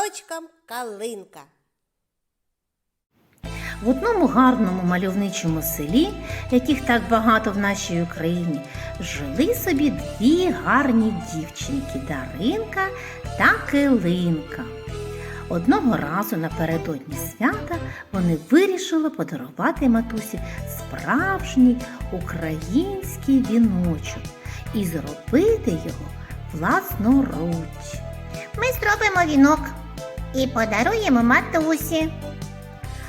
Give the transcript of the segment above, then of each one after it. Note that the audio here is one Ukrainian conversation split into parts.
віночком калинка. В одному гарному мальовничому селі, яких так багато в нашій Україні, жили собі дві гарні дівчинки Даринка та Килинка. Одного разу напередодні свята вони вирішили подарувати матусі справжній український віночок і зробити його власноруч. Ми зробимо вінок і подаруємо матусі.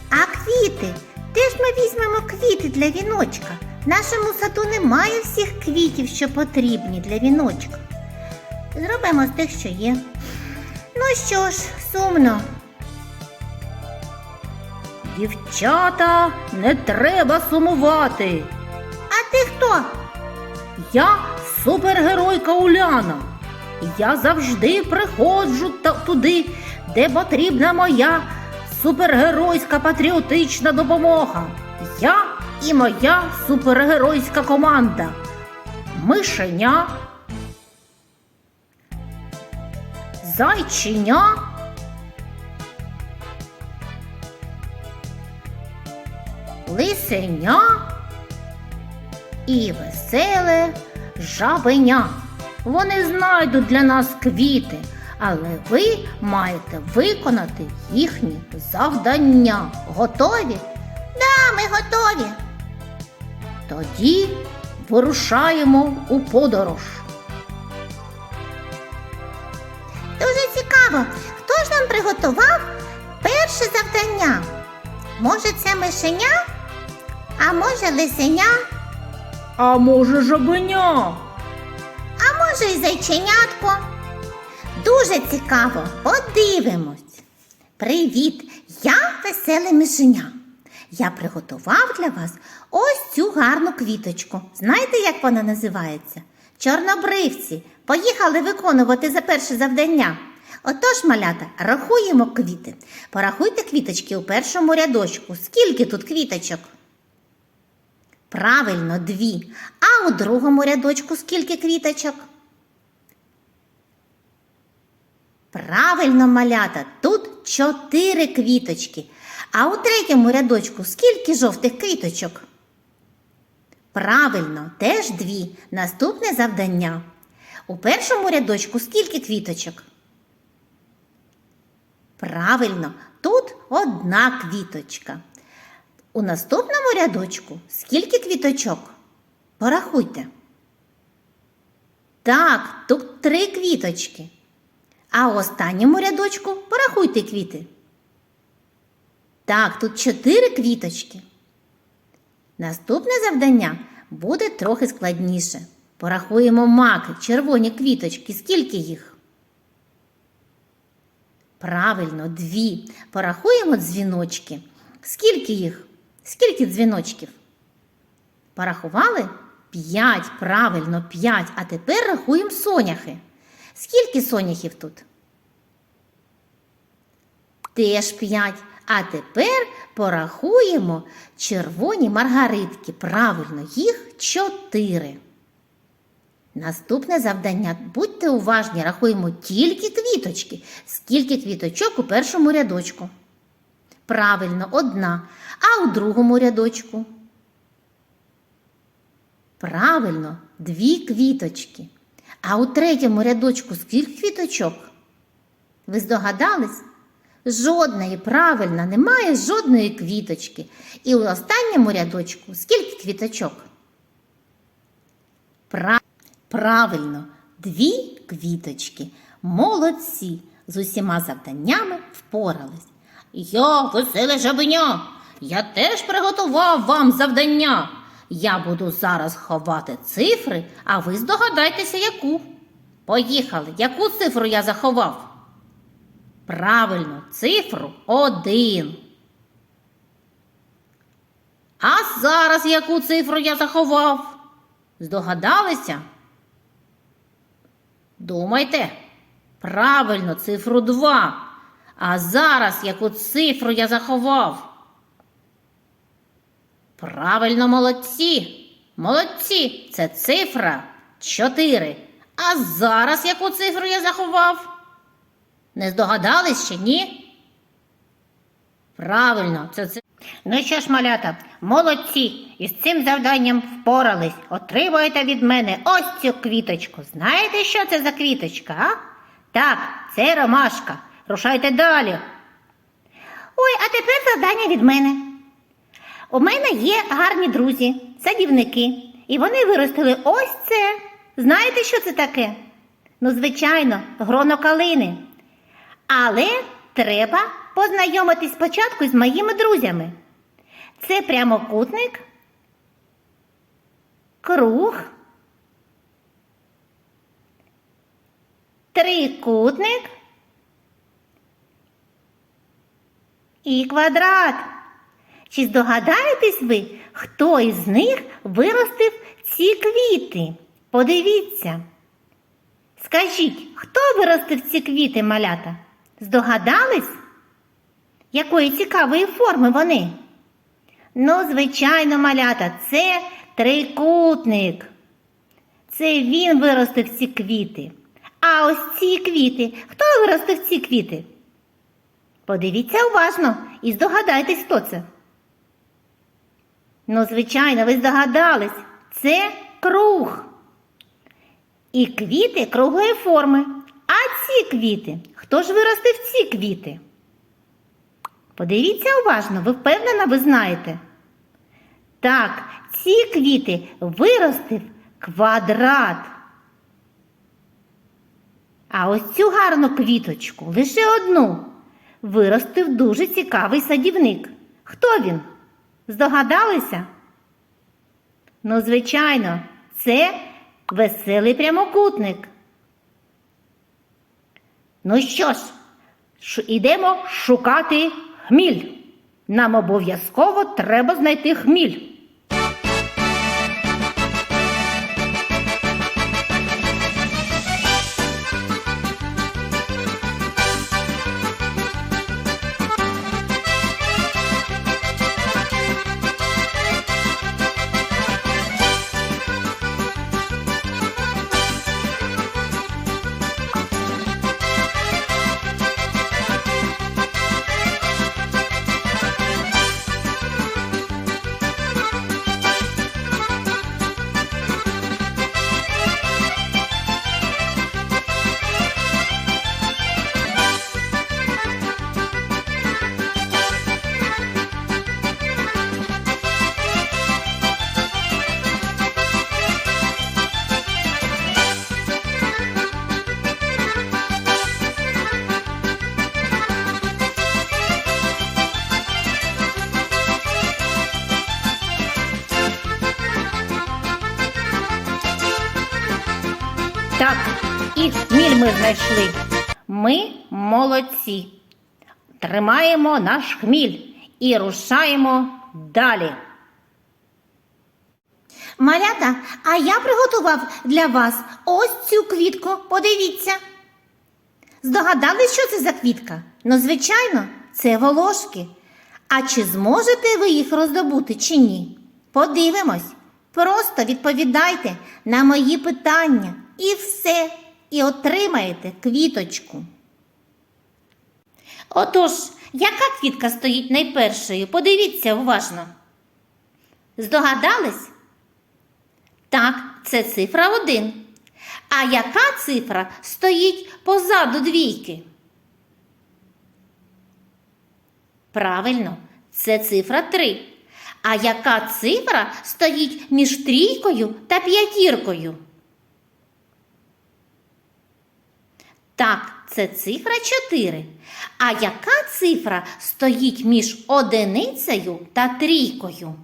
А квіти? Де ж ми візьмемо квіти для віночка? В нашому саду немає всіх квітів, що потрібні для віночка. Зробимо з тих, що є. Ну що ж, сумно. Дівчата, не треба сумувати. А ти хто? Я супергеройка Уляна. Я завжди приходжу туди, де потрібна моя супергеройська патріотична допомога. Я і моя супергеройська команда. Мишеня. Зайчиня. Лисеня і веселе жабеня. Вони знайдуть для нас квіти, але ви маєте виконати їхні завдання. Готові? Да, ми готові. Тоді вирушаємо у подорож. Дуже цікаво, хто ж нам приготував перше завдання? Може, це мишеня? А може, лисеня? А може, жабеня? І зайченятко? Дуже цікаво, подивимось. Привіт! Я веселе мишеня. Я приготував для вас ось цю гарну квіточку. Знаєте, як вона називається? Чорнобривці. Поїхали виконувати за перше завдання. Отож, малята, рахуємо квіти. Порахуйте квіточки у першому рядочку. Скільки тут квіточок? Правильно, дві. А у другому рядочку скільки квіточок? Правильно, малята, тут чотири квіточки. А у третьому рядочку скільки жовтих квіточок? Правильно, теж дві. Наступне завдання. У першому рядочку скільки квіточок? Правильно, тут одна квіточка. У наступному рядочку скільки квіточок? Порахуйте. Так, тут три квіточки. А у останньому рядочку порахуйте квіти. Так, тут чотири квіточки. Наступне завдання буде трохи складніше. Порахуємо маки, червоні квіточки. Скільки їх? Правильно, дві. Порахуємо дзвіночки. Скільки їх? Скільки дзвіночків? Порахували? П'ять. Правильно, п'ять. А тепер рахуємо соняхи. Скільки соняхів тут? Теж п'ять. А тепер порахуємо червоні маргаритки. Правильно, їх чотири. Наступне завдання. Будьте уважні, рахуємо тільки квіточки. Скільки квіточок у першому рядочку? Правильно, одна. А у другому рядочку? Правильно, дві квіточки. А у третьому рядочку скільки квіточок? Ви здогадались? Жодної, правильно, немає жодної квіточки. І у останньому рядочку скільки квіточок? Правильно, дві квіточки. Молодці. З усіма завданнями впорались. Я веселе жабеня. Я теж приготував вам завдання. Я буду зараз ховати цифри, а ви здогадайтеся, яку. Поїхали, яку цифру я заховав? Правильно, цифру один. А зараз яку цифру я заховав? Здогадалися? Думайте. Правильно, цифру 2. А зараз яку цифру я заховав? Правильно, молодці. Молодці. Це цифра 4. А зараз яку цифру я заховав? Не здогадались ще, ні? Правильно, це це. Ну що ж, малята, молодці, із цим завданням впорались. Отримуєте від мене ось цю квіточку. Знаєте, що це за квіточка, а? Так, це ромашка. Рушайте далі. Ой, а тепер завдання від мене. У мене є гарні друзі, садівники, і вони виростили ось це. Знаєте, що це таке? Ну, звичайно, гроно калини. Але треба познайомитись спочатку з моїми друзями. Це прямокутник, круг, трикутник і квадрат. Чи здогадаєтесь ви, хто із них виростив ці квіти? Подивіться. Скажіть, хто виростив ці квіти, малята? Здогадались? Якої цікавої форми вони? Ну, звичайно, малята, це трикутник. Це він виростив ці квіти. А ось ці квіти. Хто виростив ці квіти? Подивіться уважно і здогадайтесь, хто це. Ну, звичайно, ви здогадались. Це круг. І квіти круглої форми. А ці квіти? Хто ж виростив ці квіти? Подивіться уважно, ви впевнена, ви знаєте. Так, ці квіти виростив квадрат. А ось цю гарну квіточку, лише одну, виростив дуже цікавий садівник. Хто він? Здогадалися? Ну, звичайно, це веселий прямокутник. Ну що ж, ідемо шукати хміль. Нам обов'язково треба знайти хміль. Ми знайшли. Ми молодці. Тримаємо наш хміль і рушаємо далі. Малята, а я приготував для вас ось цю квітку. Подивіться. Здогадались, що це за квітка? Ну, звичайно, це волошки. А чи зможете ви їх роздобути чи ні? Подивимось. Просто відповідайте на мої питання і все, і отримаєте квіточку. Отож, яка квітка стоїть найпершою? Подивіться уважно. Здогадались? Так, це цифра 1. А яка цифра стоїть позаду двійки? Правильно, це цифра 3. А яка цифра стоїть між трійкою та п'ятіркою? Так, це цифра 4. А яка цифра стоїть між одиницею та трійкою?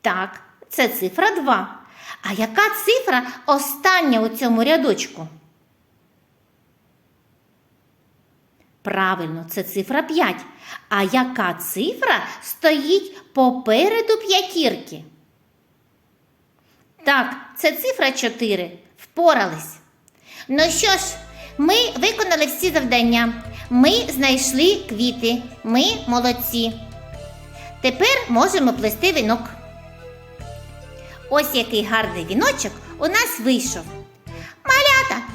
Так, це цифра 2. А яка цифра остання у цьому рядочку? Правильно, це цифра 5. А яка цифра стоїть попереду п'ятірки? Так, це цифра 4. Впорались. Ну що ж, ми виконали всі завдання. Ми знайшли квіти. Ми молодці. Тепер можемо плести вінок. Ось який гарний віночок у нас вийшов. Малята,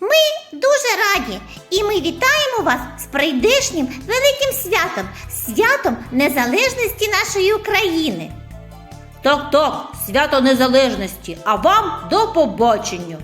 ми дуже раді, і ми вітаємо вас з прийдешнім великим святом, святом незалежності нашої України. Так, свято незалежності, а вам до побачення.